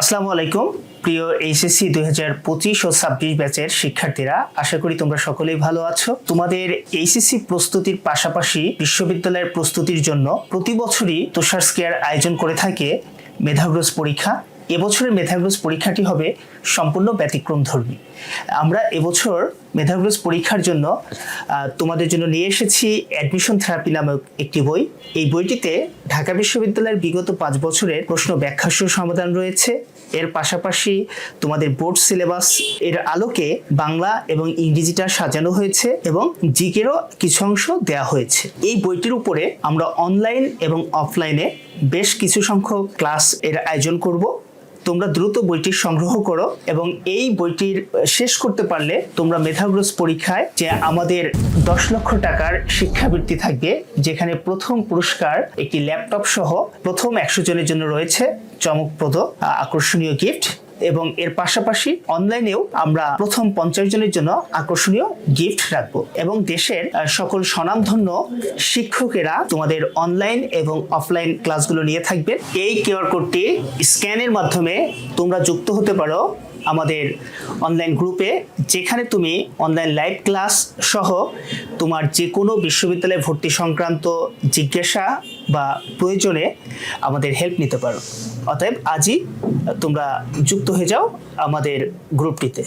আসসালামু আলাইকুম। প্রিয় এইচএসসি দুই হাজার পঁচিশ ও ছাব্বিশ ব্যাচের শিক্ষার্থীরা, আশা করি তোমরা সকলেই ভালো আছো। তোমাদের এইচএসসি প্রস্তুতির পাশাপাশি বিশ্ববিদ্যালয়ের প্রস্তুতির জন্য প্রতি বছরই তুষার স্কেয়ার আয়োজন করে থাকে মেধাগ্রস পরীক্ষা। এবছরের মেধাগ্রস পরীক্ষাটি হবে সম্পূর্ণ ব্যতিক্রম ধর্মী। আমরা এবছর মেধাগ্রস পরীক্ষার জন্য তোমাদের জন্য নিয়ে এসেছি অ্যাডমিশন থেরাপি নামক একটি বই। এই বইটিতে ঢাকা বিশ্ববিদ্যালয়ের বিগত পাঁচ বছরের প্রশ্ন ব্যাখ্যাসহ সমাধান রয়েছে। এর পাশাপাশি তোমাদের বোর্ড সিলেবাস, এর আলোকে বাংলা এবং ইংরেজিটা সাজানো হয়েছে এবং জিকেরও কিছু অংশ দেওয়া হয়েছে। এই বইটির উপরে আমরা অনলাইন এবং অফলাইনে বেশ কিছু সংখ্যক ক্লাস এর আয়োজন করব। তোমরা দ্রুত বইটি সংগ্রহ করো এবং এই বইটির শেষ করতে পারলে তোমরা মেধাগ্রস পরীক্ষায় যে আমাদের দশ লক্ষ টাকার শিক্ষাবৃত্তি থাকবে, যেখানে প্রথম পুরস্কার একটি ল্যাপটপ সহ প্রথম একশো জনের জন্য রয়েছে। চমকপ্রদ আকর্ষণীয় গিফট এবং এর পাশাপাশি অনলাইনেও আমরা প্রথম পঞ্চাশ জনের জন্য আকর্ষণীয় গিফট রাখব। এবং দেশের সকল স্বনামধন্য শিক্ষকেরা তোমাদের অনলাইন এবং অফলাইন ক্লাসগুলো নিয়ে থাকবে এই কিউআর কোডটি স্ক্যানের মাধ্যমে তোমরা যুক্ত হতে পারো। আমাদের অনলাইন গ্রুপে যেখানে তুমি অনলাইন লাইভ ক্লাস সহ তোমার যে কোনো বিশ্ববিদ্যালয়ে ভর্তি সংক্রান্ত জিজ্ঞাসা বা প্রয়োজনে আমাদের হেল্প নিতে পারো। অতএব আজই তোমরা যুক্ত হয়ে যাও আমাদের গ্রুপটিতে